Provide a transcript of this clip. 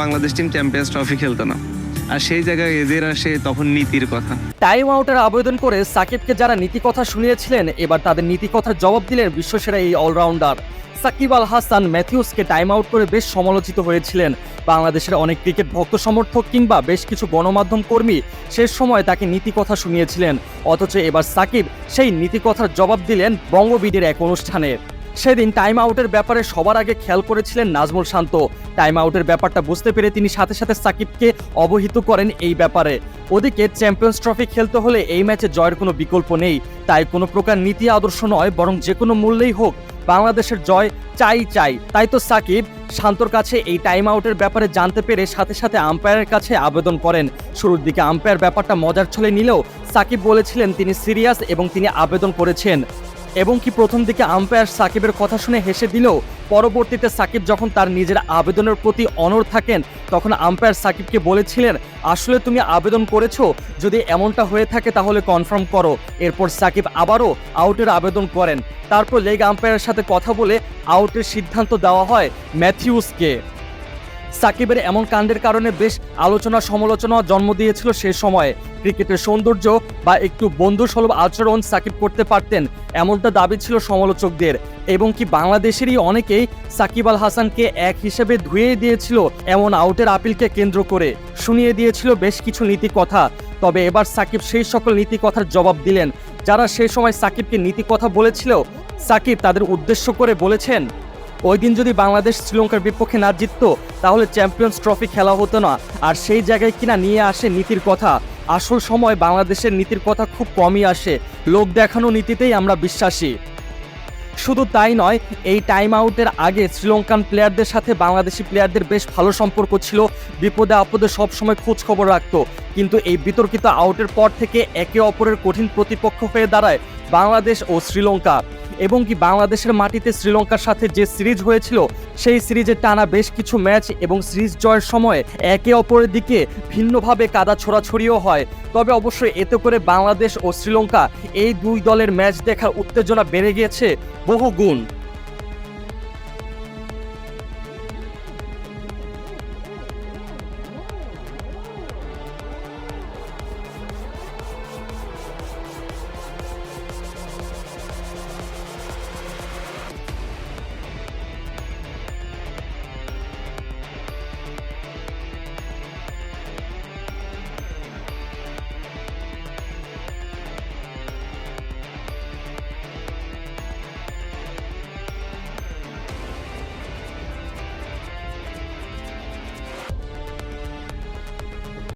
Bangladesh team champions trophy খেলতো না। আর সেই জায়গায় এদের আসে তখন নীতির কথা। টাইম আউটের আবেদন করে সাকিবকে যারা নীতি কথা শুনিয়েছিলেন, এবার তাদের নীতি কথার জবাব দিলেন বিশ্বসেরা এই অলরাউন্ডার সাকিব আল হাসান ম্যাথিউসকে টাইম আউট করে বেশ সমালোচিত হয়েছিলেন। বাংলাদেশের অনেক ক্রিকেট ভক্ত সমর্থক কিংবা বেশ কিছু গণমাধ্যম কর্মী শেষ সময় তাকে নীতি কথা শুনিয়েছিলেন। অথচ এবার সাকিব সেই নীতি কথার জবাব দিলেন বঙ্গবিদের এক অনুষ্ঠানে। সেদিন টাইম আউটের ব্যাপারে সবার আগে খেয়াল করেছিলেন নাজমুল শান্ত। টাইম আউটের ব্যাপারটা বুঝতে পেরে তিনি সাথে সাথে সাকিবকে অবহিত করেন এই ব্যাপারে। ওদিকে চ্যাম্পিয়ন্স ট্রফি খেলতে হলে এই ম্যাচে জয়ের কোনো বিকল্প নেই। তাই কোনো প্রকার নীতি আদর্শ নয়, বরং যে কোনো মূল্যেই হোক, বাংলাদেশের জয় চাই চাই। তাই তো সাকিব শান্তর কাছে এই টাইম আউটের ব্যাপারে জানতে পেরে সাথে সাথে আম্পায়ারের কাছে আবেদন করেন। শুরুর দিকে আম্পায়ার ব্যাপারটা মজার ছলে নিলেও সাকিব বলেছিলেন তিনি সিরিয়াস এবং তিনি আবেদন করেছেন। এবং কি প্রথম দিকে আম্পায়ার সাকিবের কথা শুনে হেসে দিলেও পরবর্তীতে সাকিব যখন তার নিজের আবেদনের প্রতি অনড় থাকেন, তখন আম্পায়ার সাকিবকে বলেছিলেন, আসলে তুমি আবেদন করেছ, যদি এমনটা হয়ে থাকে তাহলে কনফার্ম করো। এরপর সাকিব আবারও আউটের আবেদন করেন। তারপর লেগ আম্পায়ারের সাথে কথা বলে আউটের সিদ্ধান্ত দেওয়া হয় ম্যাথিউসকে। সাকিবের এমন কাণ্ডের কারণে বেশ আলোচনা সমালোচনা জন্ম দিয়েছিল সে সময়ে। ক্রিকেটের সৌন্দর্য বা একটু বন্ধুসুলভ আচরণ সাকিব করতে পারতেন, এমনটা দাবি ছিল সমালোচকদের। এবং কি বাংলাদেশেরই অনেকেই সাকিব আল হাসানকে এক হিসেবে ধুয়ে দিয়েছিল এমন আউটের আপিলকে কেন্দ্র করে। শুনিয়ে দিয়েছিল বেশ কিছু নীতি কথা তবে এবার সাকিব সেই সকল নীতি কথার জবাব দিলেন। যারা সেই সময় সাকিবকে নীতি কথা বলেছিল, সাকিব তাদের উদ্দেশ্য করে বলেছেন ওই দিন যদি বাংলাদেশ শ্রীলঙ্কার বিপক্ষে না জিততো, তাহলে চ্যাম্পিয়ন্স ট্রফি খেলা হতো না। আর সেই জায়গায় কিনা নিয়ে আসে নীতির কথা। আসল সময় বাংলাদেশের নীতির কথা খুব কমই আসে। লোক দেখানো নীতিতেই আমরা বিশ্বাসী। শুধু তাই নয়, এই টাইম আউটের আগে শ্রীলঙ্কান প্লেয়ারদের সাথে বাংলাদেশি প্লেয়ারদের বেশ ভালো সম্পর্ক ছিল। বিপদে আপদে সবসময় খোঁজ খবর রাখতো। কিন্তু এই বিতর্কিত আউটের পর থেকে একে অপরের কঠিন প্রতিপক্ষ হয়ে দাঁড়ায় বাংলাদেশ ও শ্রীলঙ্কা। এবং কি বাংলাদেশের মাটিতে শ্রীলঙ্কার সাথে যে সিরিজ হয়েছিল, সেই সিরিজে টানা বেশ কিছু ম্যাচ এবং সিরিজ জয়ের সময় একে অপরের দিকে ভিন্নভাবে কাদা ছোড়াছড়িও হয়। তবে অবশ্যই এতে করে বাংলাদেশ ও শ্রীলঙ্কা এই দুই দলের ম্যাচ দেখার উত্তেজনা বেড়ে গিয়েছে বহু গুণ